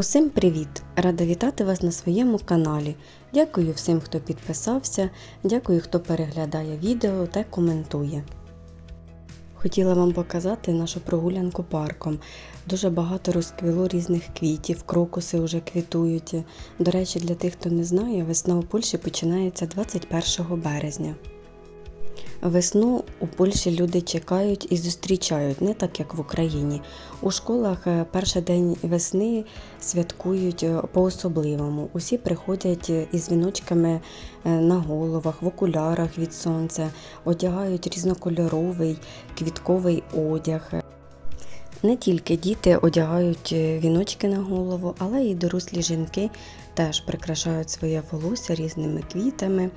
Усім привіт! Рада вітати вас на своєму каналі. Дякую всім, хто підписався, дякую, хто переглядає відео та коментує. Хотіла вам показати нашу прогулянку парком. Дуже багато розквіло різних квітів, крокуси вже квітують. До речі, для тих, хто не знає, весна у Польщі починається 21 березня. Весну у Польщі люди чекають і зустрічають, не так як в Україні. У школах е, перший день весни святкують е, по-особливому. Усі приходять е, із віночками на головах, в окулярах від сонця, одягають різнокольоровий квітковий одяг. Не тільки діти одягають віночки на голову, але й дорослі жінки теж прикрашають своє волосся різними квітами,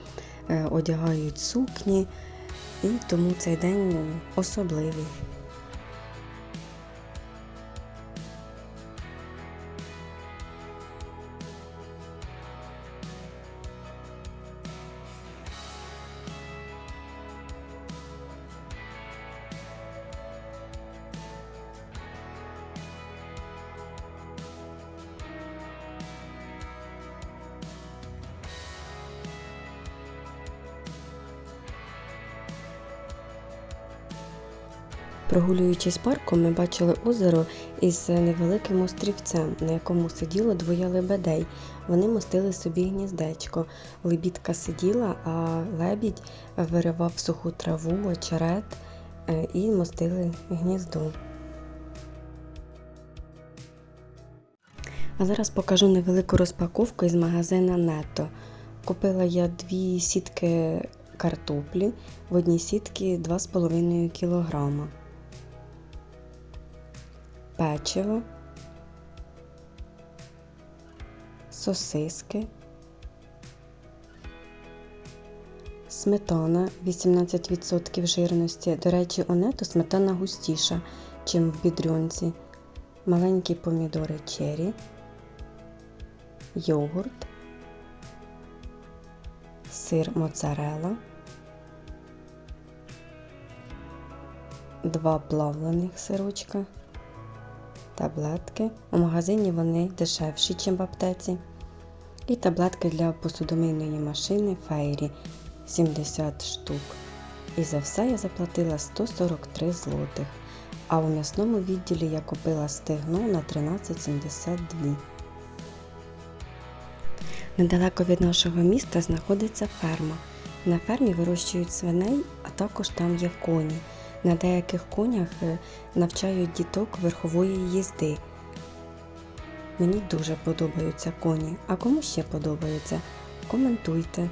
одягають сукні, і тому цей день особливий. Прогулюючись парком, ми бачили озеро із невеликим острівцем, на якому сиділо двоє лебедей. Вони мостили собі гніздечко. Лебідка сиділа, а лебідь виривав суху траву, очерет е, і мостили гніздо. А зараз покажу невелику розпаковку із магазина Нето. Купила я дві сітки картоплі, в одній сітці 2,5 кг. Печиво, сосиски, сметана 18% жирності. До речі, у нету сметана густіша, чим в бідрюнці. Маленькі помідори чері, йогурт, сир моцарелла, два плавлених сирочка, таблетки. У магазині вони дешевші, ніж в аптеці. І таблетки для посудомийної машини Фейрі 70 штук. І за все я заплатила 143 злотих. А у м'ясному відділі я купила стегно на 13,72. Недалеко від нашого міста знаходиться ферма. На фермі вирощують свиней, а також там є коні. На деяких конях е, навчають діток верхової їзди. Мені дуже подобаються коні. А кому ще подобаються? Коментуйте.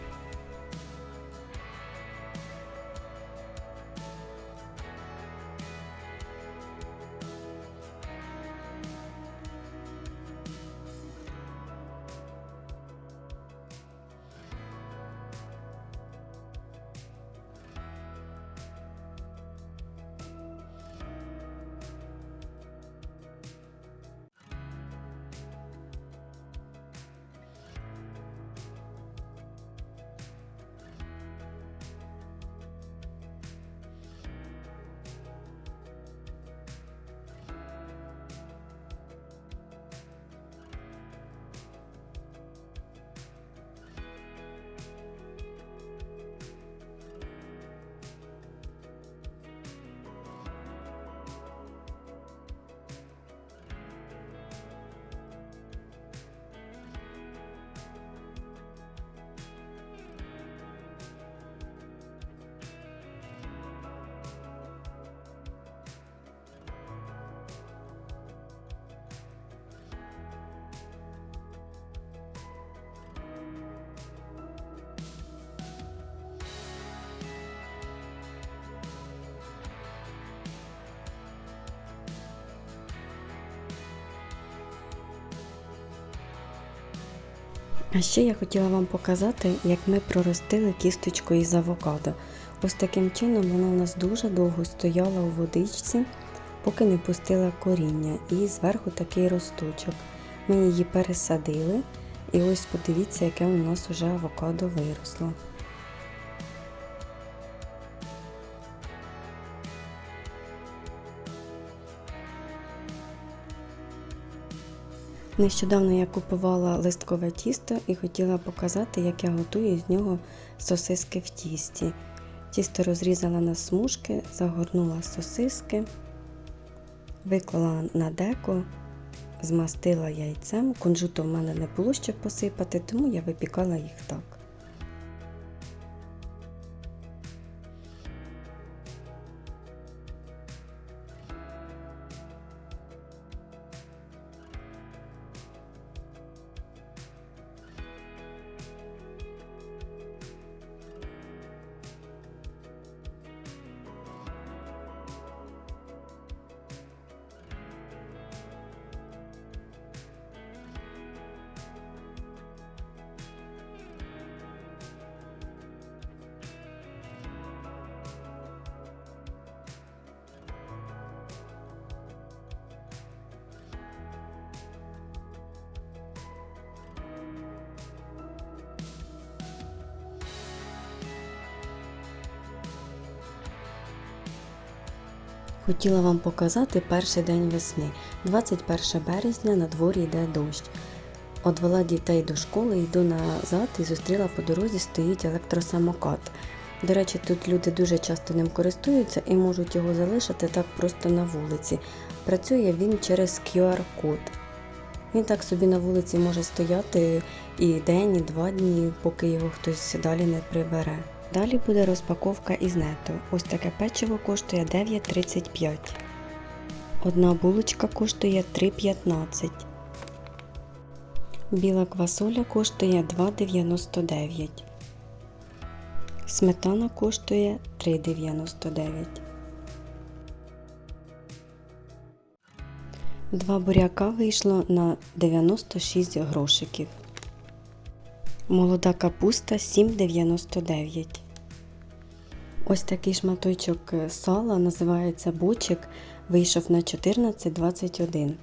А ще я хотіла вам показати, як ми проростили кісточку із авокадо. Ось таким чином вона у нас дуже довго стояла у водичці, поки не пустила коріння. І зверху такий росточок. Ми її пересадили, і ось подивіться, яке у нас уже авокадо виросло. Нещодавно я купувала листкове тісто і хотіла показати, як я готую з нього сосиски в тісті. Тісто розрізала на смужки, загорнула сосиски, виклала на деко, змастила яйцем. Кунжуту в мене не було щоб посипати, тому я випікала їх так. Хотіла вам показати перший день весни. 21 березня на дворі йде дощ. Одвела дітей до школи, йду назад і зустріла по дорозі стоїть електросамокат. До речі, тут люди дуже часто ним користуються і можуть його залишити так просто на вулиці. Працює він через QR-код. Він так собі на вулиці може стояти і день, і два дні, поки його хтось далі не прибере. Далі буде розпаковка із нету. Ось таке печиво коштує 9,35. Одна булочка коштує 3,15. Біла квасоля коштує 2,99. Сметана коштує 3,99. Два буряка вийшло на 96 грошиків. Молода капуста 7,99. Ось такий шматочок сала називається бочик. Вийшов на 14,21.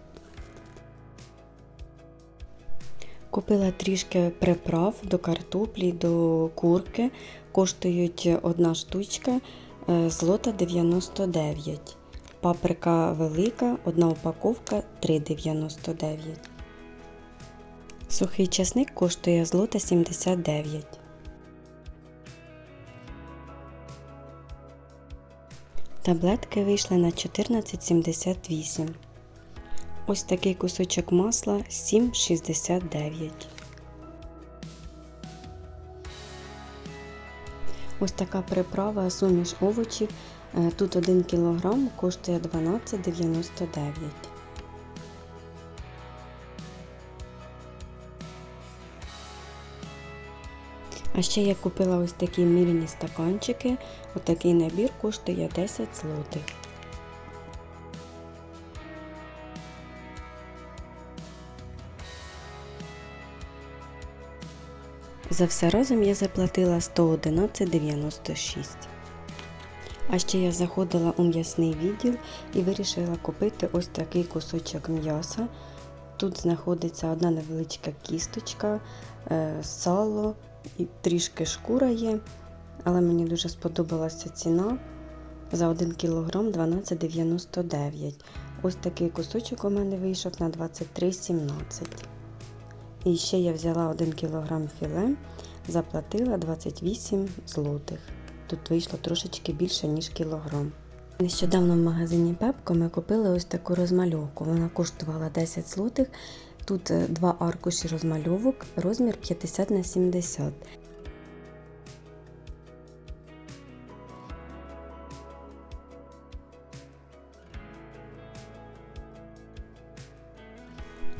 Купила трішки приправ до картоплі, до курки. Коштують одна штучка е, злота 99. Паприка велика, одна упаковка 3,99. Сухий часник коштує злота 79. Таблетки вийшли на 14,78. Ось такий кусочок масла 7,69. Ось така приправа суміш овочів. Е, Тут 1 кг коштує 12,99. А ще я купила ось такі мірні стаканчики. Отакий набір коштує 10 злотих. За все разом я заплатила 111,96. А ще я заходила у м'ясний відділ і вирішила купити ось такий кусочок м'яса. Тут знаходиться одна невеличка кісточка, е, сало і трішки шкура є. Але мені дуже сподобалася ціна. За 1 кг 12,99. Ось такий кусочок у мене вийшов на 23,17. І ще я взяла 1 кг філе, заплатила 28 злотих. Тут вийшло трошечки більше, ніж кілограм. Нещодавно в магазині Пепко ми купили ось таку розмальовку. Вона коштувала 10 злотих. Тут е, два аркуші розмальовок, розмір 50 на 70.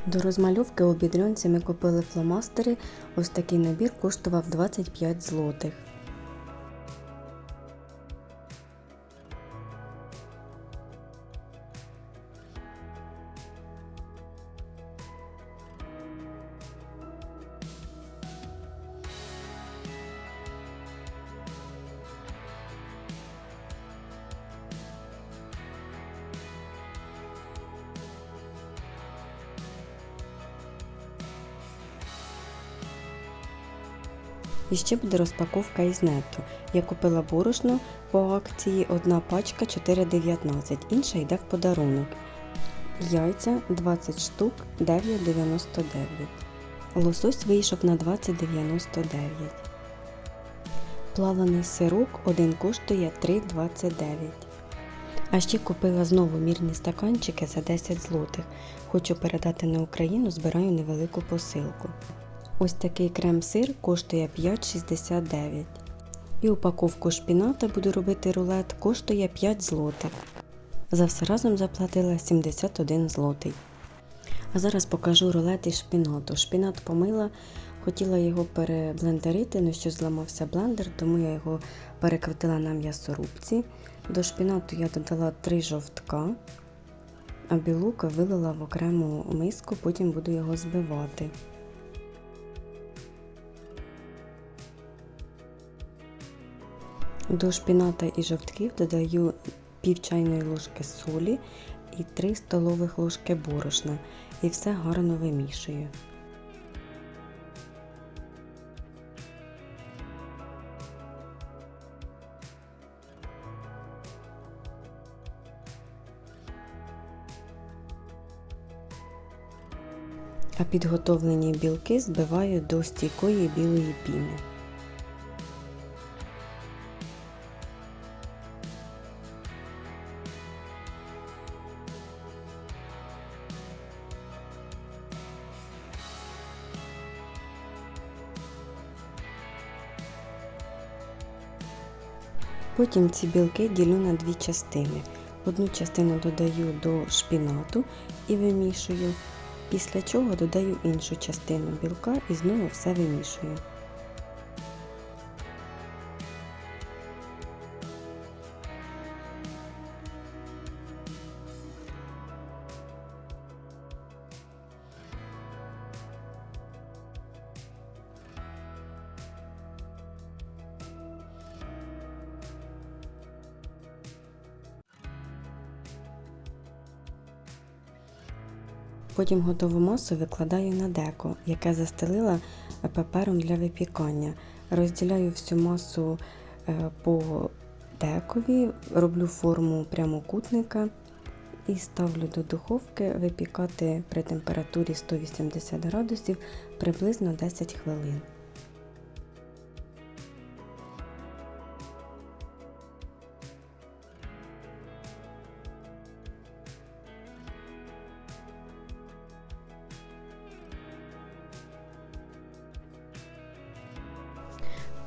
До розмальовки у бідрюнці ми купили фломастери. Ось такий набір коштував 25 злотих. І ще буде розпаковка із нету. Я купила борошно по акції, одна пачка 4,19, інша йде в подарунок. яйця 20 штук 9,99. Лосось вийшов на 20,99. Плаваний сирок один коштує 3,29. А ще купила знову мірні стаканчики за 10 злотих. Хочу передати на Україну, збираю невелику посилку. Ось такий крем-сир коштує 5,69. І упаковку шпіната буду робити рулет коштує 5 злотих. За все разом заплатила 71 злотий. А зараз покажу рулет із шпінату. Шпінат помила, хотіла його переблендерити, але що зламався блендер, тому я його перекрутила на м'ясорубці. До шпінату я додала 3 жовтка, а білок вилила в окрему миску, потім буду його збивати. До шпіната і жовтків додаю пів чайної ложки солі і 3 столових ложки борошна і все гарно вимішую. А підготовлені білки збиваю до стійкої білої піни. Потім ці білки ділю на дві частини. Одну частину додаю до шпінату і вимішую, після чого додаю іншу частину білка і знову все вимішую. Потім готову масу викладаю на деко, яке застелила папером для випікання. Розділяю всю масу е, по декові, роблю форму прямокутника і ставлю до духовки випікати при температурі 180 градусів приблизно 10 хвилин.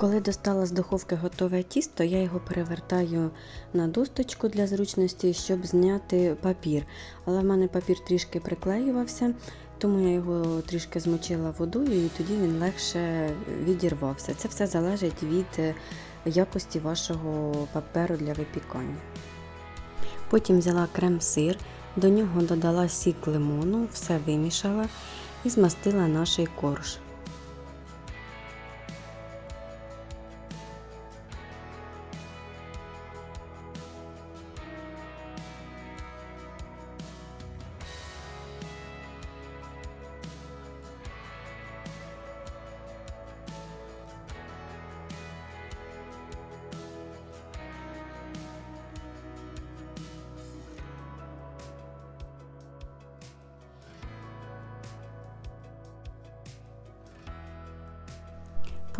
Коли достала з духовки готове тісто, я його перевертаю на досточку для зручності, щоб зняти папір. Але в мене папір трішки приклеювався, тому я його трішки змочила водою і тоді він легше відірвався. Це все залежить від якості вашого паперу для випікання. Потім взяла крем-сир, до нього додала сік лимону, все вимішала і змастила наш корж.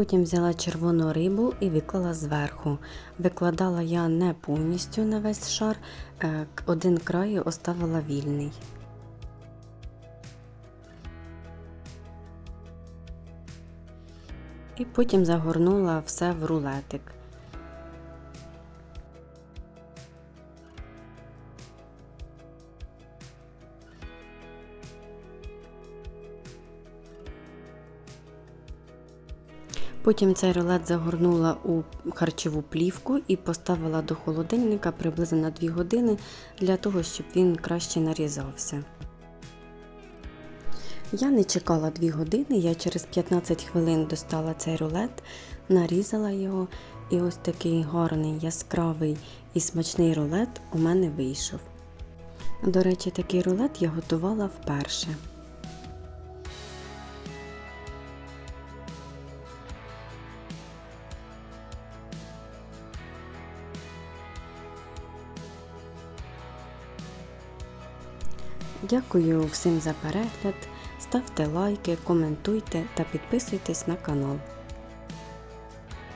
Потім взяла червону рибу і виклала зверху. Викладала я не повністю на весь шар, е, один край оставила вільний. І потім загорнула все в рулетик. Потім цей рулет загорнула у харчову плівку і поставила до холодильника приблизно на 2 години для того, щоб він краще нарізався. Я не чекала 2 години, я через 15 хвилин достала цей рулет, нарізала його, і ось такий гарний, яскравий і смачний рулет у мене вийшов. До речі, такий рулет я готувала вперше. Дякую всім за перегляд. Ставте лайки, коментуйте та підписуйтесь на канал.